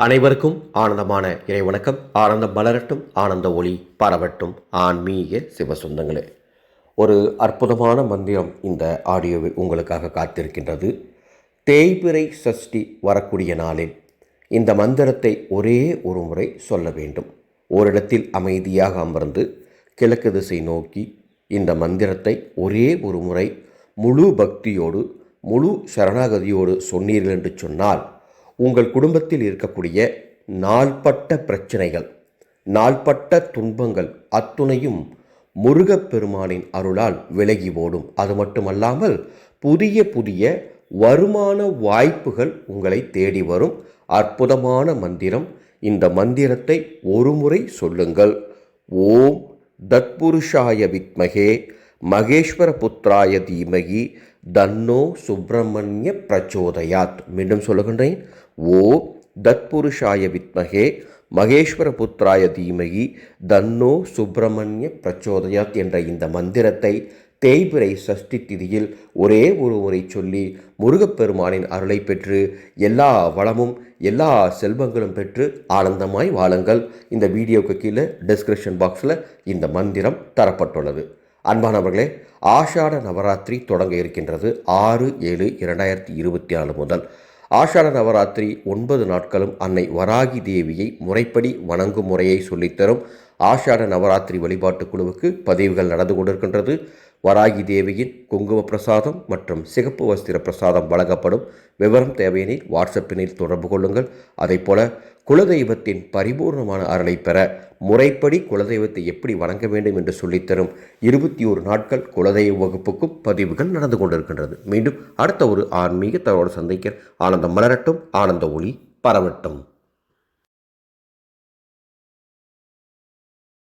அனைவருக்கும் ஆனந்தமான இறை வணக்கம். ஆனந்தம் மலரட்டும் ஆனந்த ஒளி பரவட்டும். ஆன்மீக சிவசொந்தங்களே. ஒரு அற்புதமான மந்திரம் இந்த ஆடியோவை உங்களுக்காக காத்திருக்கின்றது. தேய்பிறை சஷ்டி வரக்கூடிய நாளில் இந்த மந்திரத்தை ஒரே ஒரு முறை சொல்ல வேண்டும். ஓரிடத்தில் அமைதியாக அமர்ந்து கிழக்கு திசை நோக்கி இந்த மந்திரத்தை ஒரே ஒரு முறை முழு பக்தியோடு முழு சரணாகதியோடு சொன்னீர்கள் என்று சொன்னால் உங்கள் குடும்பத்தில் இருக்கக்கூடிய நாள்பட்ட பிரச்சனைகள் நாள்பட்ட துன்பங்கள் அத்துணையும் முருகப்பெருமானின் அருளால் விலகி ஓடும். அது மட்டுமல்லாமல் புதிய புதிய வருமான வாய்ப்புகள் உங்களை தேடி வரும். அற்புதமான மந்திரம். இந்த மந்திரத்தை ஒருமுறை சொல்லுங்கள். ஓம் தத்புருஷாய வித்மகே மகேஸ்வர புத்ராய தீமகி தன்னோ சுப்பிரமணிய பிரச்சோதயாத். மீண்டும் சொல்லுகின்றேன். ஓ தத்புருஷாய வித்மகே மகேஸ்வர புத்ராய தீமகி தன்னோ சுப்பிரமணிய பிரச்சோதயாத் என்ற இந்த மந்திரத்தை தேய்பிரை சஷ்டி திதியில் ஒரே ஒரு முறை சொல்லி முருகப்பெருமானின் அருளை பெற்று எல்லா வளமும் எல்லா செல்வங்களும் பெற்று ஆனந்தமாய் வாழுங்கள். இந்த வீடியோவுக்கு கீழே டிஸ்கிரிப்ஷன் பாக்ஸில் இந்த மந்திரம் தரப்பட்டுள்ளது. அன்பானவர்களே ஆஷாட நவராத்திரி தொடங்க இருக்கின்றது ஆறு ஏழு இரண்டாயிரத்தி இருபத்தி நாலு முதல். ஆஷாட நவராத்திரி ஒன்பது நாட்களும் அன்னை வராகி தேவியை முறைப்படி வணங்கும் முறையை சொல்லித்தரும். ஆஷாட நவராத்திரி வழிபாட்டு குழுவுக்கு பதிவுகள் நடந்து கொண்டிருக்கின்றது. வராகி தேவியின் குங்கும பிரசாதம் மற்றும் சிகப்பு வஸ்திர பிரசாதம் வழங்கப்படும். விவரம் தேவையெனில் வாட்ஸ்அப்பினில் தொடர்பு கொள்ளுங்கள். அதைப்போல குலதெய்வத்தின் பரிபூர்ணமான அருளை பெற முறைப்படி குலதெய்வத்தை எப்படி வணங்க வேண்டும் என்று சொல்லித்தரும் இருபத்தி ஒரு நாட்கள் குலதெய்வ வகுப்புக்கும் பதிவுகள் நடந்து கொண்டிருக்கின்றது. மீண்டும் அடுத்த ஒரு ஆன்மீக தகவலோடு சந்திக்க ஆனந்தம் மலரட்டும் ஆனந்த ஒளி பரவட்டும்.